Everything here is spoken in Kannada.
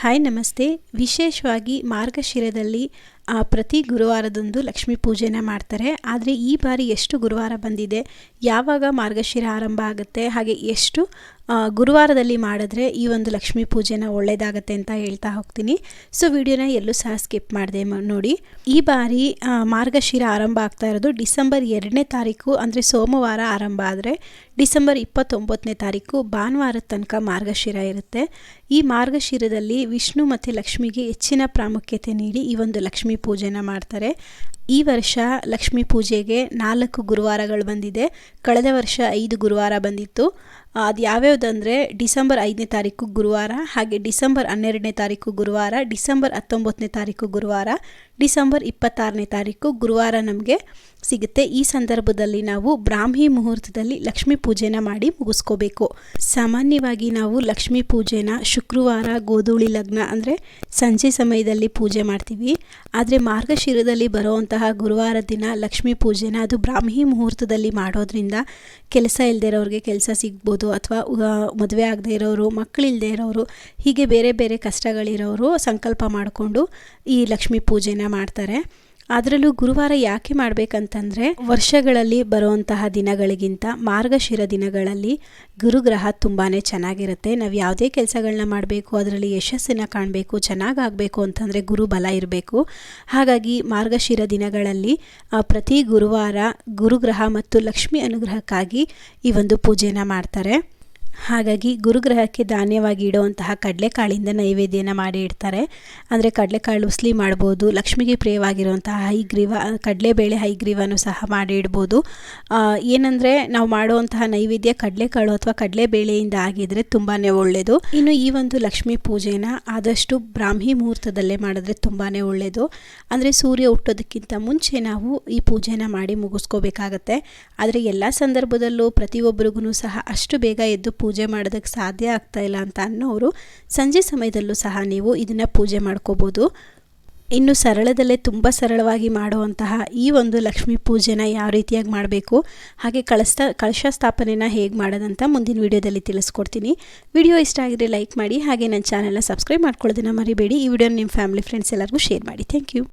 ಹಾಯ್, ನಮಸ್ತೆ. ವಿಶೇಷವಾಗಿ ಮಾರ್ಗಶಿರದಲ್ಲಿ ಪ್ರತಿ ಗುರುವಾರದಂದು ಲಕ್ಷ್ಮಿ ಪೂಜೆನ ಮಾಡ್ತಾರೆ. ಆದರೆ ಈ ಬಾರಿ ಎಷ್ಟು ಗುರುವಾರ ಬಂದಿದೆ? ಯಾವಾಗ ಮಾರ್ಗಶಿರ ಆರಂಭ ಆಗುತ್ತೆ? ಹಾಗೆ ಎಷ್ಟು ಗುರುವಾರದಲ್ಲಿ ಮಾಡಿದ್ರೆ ಈ ಒಂದು ಲಕ್ಷ್ಮೀ ಪೂಜೆನ ಒಳ್ಳೆಯದಾಗತ್ತೆ ಅಂತ ಹೇಳ್ತಾ ಹೋಗ್ತೀನಿ. ಸೊ ವಿಡಿಯೋನ ಎಲ್ಲೂ ಸಹ ಸ್ಕಿಪ್ ಮಾಡಿದೆ ನೋಡಿ. ಈ ಬಾರಿ ಮಾರ್ಗಶಿರ ಆರಂಭ ಆಗ್ತಾ ಇರೋದು ಡಿಸೆಂಬರ್ ಎರಡನೇ ತಾರೀಕು, ಅಂದರೆ ಸೋಮವಾರ ಆರಂಭ ಆದರೆ ಡಿಸೆಂಬರ್ ಇಪ್ಪತ್ತೊಂಬತ್ತನೇ ತಾರೀಕು ಭಾನುವಾರದ ತನಕ ಮಾರ್ಗಶಿರ ಇರುತ್ತೆ. ಈ ಮಾರ್ಗಶಿರದಲ್ಲಿ ವಿಷ್ಣು ಮತ್ತು ಲಕ್ಷ್ಮಿಗೆ ಹೆಚ್ಚಿನ ಪ್ರಾಮುಖ್ಯತೆ ನೀಡಿ ಈ ಒಂದು ಲಕ್ಷ್ಮೀ ಪೂಜೆನ ಮಾಡ್ತಾರೆ. ಈ ವರ್ಷ ಲಕ್ಷ್ಮೀ ಪೂಜೆಗೆ ನಾಲ್ಕು ಗುರುವಾರಗಳು ಬಂದಿದೆ. ಕಳೆದ ವರ್ಷ ಐದು ಗುರುವಾರ ಬಂದಿತ್ತು. ಅದು ಯಾವ್ಯಾವುದಂದರೆ ಡಿಸೆಂಬರ್ ಐದನೇ ತಾರೀಕು ಗುರುವಾರ ಹಾಗೆ ಡಿಸೆಂಬರ್ ಹನ್ನೆರಡನೇ ತಾರೀಕು ಗುರುವಾರ, ಡಿಸೆಂಬರ್ ಹತ್ತೊಂಬತ್ತನೇ ತಾರೀಕು ಗುರುವಾರ, ಡಿಸೆಂಬರ್ ಇಪ್ಪತ್ತಾರನೇ ತಾರೀಕು ಗುರುವಾರ ನಮಗೆ ಸಿಗುತ್ತೆ. ಈ ಸಂದರ್ಭದಲ್ಲಿ ನಾವು ಬ್ರಾಹ್ಮಿ ಮುಹೂರ್ತದಲ್ಲಿ ಲಕ್ಷ್ಮೀ ಪೂಜೆನ ಮಾಡಿ ಮುಗಿಸ್ಕೋಬೇಕು. ಸಾಮಾನ್ಯವಾಗಿ ನಾವು ಲಕ್ಷ್ಮೀ ಪೂಜೆನ ಶುಕ್ರವಾರ, ಗೋಧೂಳಿ, ಲಗ್ನ ಅಂದರೆ ಸಂಜೆ ಸಮಯದಲ್ಲಿ ಪೂಜೆ ಮಾಡ್ತೀವಿ. ಆದರೆ ಮಾರ್ಗಶಿರದಲ್ಲಿ ಬರುವಂತಹ ಗುರುವಾರ ದಿನ ಲಕ್ಷ್ಮೀ ಪೂಜೆನ ಅದು ಬ್ರಾಹ್ಮಿ ಮುಹೂರ್ತದಲ್ಲಿ ಮಾಡೋದ್ರಿಂದ ಕೆಲಸ ಇಲ್ಲದೆ ಇರೋರಿಗೆ ಕೆಲಸ ಸಿಗ್ಬೋದು ಅಥವಾ ಮದುವೆ ಆಗದೆ ಇರೋರು ಮಕ್ಕಳಿಲ್ಲದೆ ಇರೋರು, ಹೀಗೆ ಬೇರೆ ಬೇರೆ ಕಷ್ಟಗಳಿರೋರು ಸಂಕಲ್ಪ ಮಾಡಿಕೊಂಡು ಈ ಲಕ್ಷ್ಮೀ ಪೂಜೆನ ಮಾಡ್ತಾರೆ. ಅದರಲ್ಲೂ ಗುರುವಾರ ಯಾಕೆ ಮಾಡಬೇಕಂತಂದರೆ ವರ್ಷಗಳಲ್ಲಿ ಬರುವಂತಹ ದಿನಗಳಿಗಿಂತ ಮಾರ್ಗಶಿರ ದಿನಗಳಲ್ಲಿ ಗುರುಗ್ರಹ ತುಂಬಾ ಚೆನ್ನಾಗಿರುತ್ತೆ. ನಾವು ಯಾವುದೇ ಕೆಲಸಗಳನ್ನ ಮಾಡಬೇಕು, ಅದರಲ್ಲಿ ಯಶಸ್ಸನ್ನು ಕಾಣಬೇಕು, ಚೆನ್ನಾಗಾಗಬೇಕು ಅಂತಂದರೆ ಗುರು ಬಲ ಇರಬೇಕು. ಹಾಗಾಗಿ ಮಾರ್ಗಶಿರ ದಿನಗಳಲ್ಲಿ ಪ್ರತಿ ಗುರುವಾರ ಗುರುಗ್ರಹ ಮತ್ತು ಲಕ್ಷ್ಮಿ ಅನುಗ್ರಹಕ್ಕಾಗಿ ಈ ಒಂದು ಪೂಜೆನ ಮಾಡ್ತಾರೆ. ಹಾಗಾಗಿ ಗುರುಗ್ರಹಕ್ಕೆ ಧಾನ್ಯವಾಗಿ ಇಡುವಂತಹ ಕಡಲೆಕಾಳಿಂದ ನೈವೇದ್ಯನ ಮಾಡಿ ಇಡ್ತಾರೆ. ಅಂದರೆ ಕಡಲೆಕಾಳು ಉಸ್ಲಿ ಮಾಡ್ಬೋದು, ಲಕ್ಷ್ಮಿಗೆ ಪ್ರಿಯವಾಗಿರುವಂತಹ ಹೈಗ್ರೀವ ಕಡಲೆಬೇಳೆ ಹೈಗ್ರೀವನ್ನು ಸಹ ಮಾಡಿ ಇಡ್ಬೋದು. ಏನಂದರೆ ನಾವು ಮಾಡುವಂತಹ ನೈವೇದ್ಯ ಕಡಲೆಕಾಳು ಅಥವಾ ಕಡಲೆಬೇಳೆಯಿಂದ ಆಗಿದ್ರೆ ತುಂಬಾ ಒಳ್ಳೆಯದು ಇನ್ನು ಈ ಒಂದು ಲಕ್ಷ್ಮಿ ಪೂಜೆನ ಆದಷ್ಟು ಬ್ರಾಹ್ಮಿ ಮುಹೂರ್ತದಲ್ಲೇ ಮಾಡಿದ್ರೆ ತುಂಬಾ ಒಳ್ಳೆಯದು ಅಂದರೆ ಸೂರ್ಯ ಹುಟ್ಟೋದಕ್ಕಿಂತ ಮುಂಚೆ ನಾವು ಈ ಪೂಜೆನ ಮಾಡಿ ಮುಗಿಸ್ಕೋಬೇಕಾಗತ್ತೆ. ಆದರೆ ಎಲ್ಲ ಸಂದರ್ಭದಲ್ಲೂ ಪ್ರತಿಯೊಬ್ಬರಿಗೂ ಸಹ ಅಷ್ಟು ಬೇಗ ಎದ್ದು ಪೂಜೆ ಮಾಡೋದಕ್ಕೆ ಸಾಧ್ಯ ಆಗ್ತಾ ಇಲ್ಲ ಅಂತ ಅನ್ನೋರು ಸಂಜೆ ಸಮಯದಲ್ಲೂ ಸಹ ನೀವು ಇದನ್ನು ಪೂಜೆ ಮಾಡ್ಕೋಬೋದು. ಇನ್ನು ಸರಳದಲ್ಲೇ ತುಂಬ ಸರಳವಾಗಿ ಮಾಡುವಂತಹ ಈ ಒಂದು ಲಕ್ಷ್ಮೀ ಪೂಜೆನ ಯಾವ ರೀತಿಯಾಗಿ ಮಾಡಬೇಕು, ಹಾಗೆ ಕಳಸ್ತ, ಕಳಶ ಸ್ಥಾಪನೆನ ಹೇಗೆ ಮಾಡೋದಂತ ಮುಂದಿನ ವಿಡಿಯೋದಲ್ಲಿ ತಿಳಿಸ್ಕೊಡ್ತೀನಿ. ವಿಡಿಯೋ ಇಷ್ಟ ಆಗಿದ್ರೆ ಲೈಕ್ ಮಾಡಿ, ಹಾಗೆ ನನ್ನ ಚಾನೆಲ್ನ ಸಬ್ಸ್ಕ್ರೈಬ್ ಮಾಡ್ಕೊಳ್ಳೋದನ್ನ ಮರಿಬೇಡಿ. ಈ ವಿಡಿಯೋನ ನಿಮ್ಮ ಫ್ಯಾಮಿಲಿ, ಫ್ರೆಂಡ್ಸ್ ಎಲ್ಲರಿಗೂ ಶೇರ್ ಮಾಡಿ. Thank you.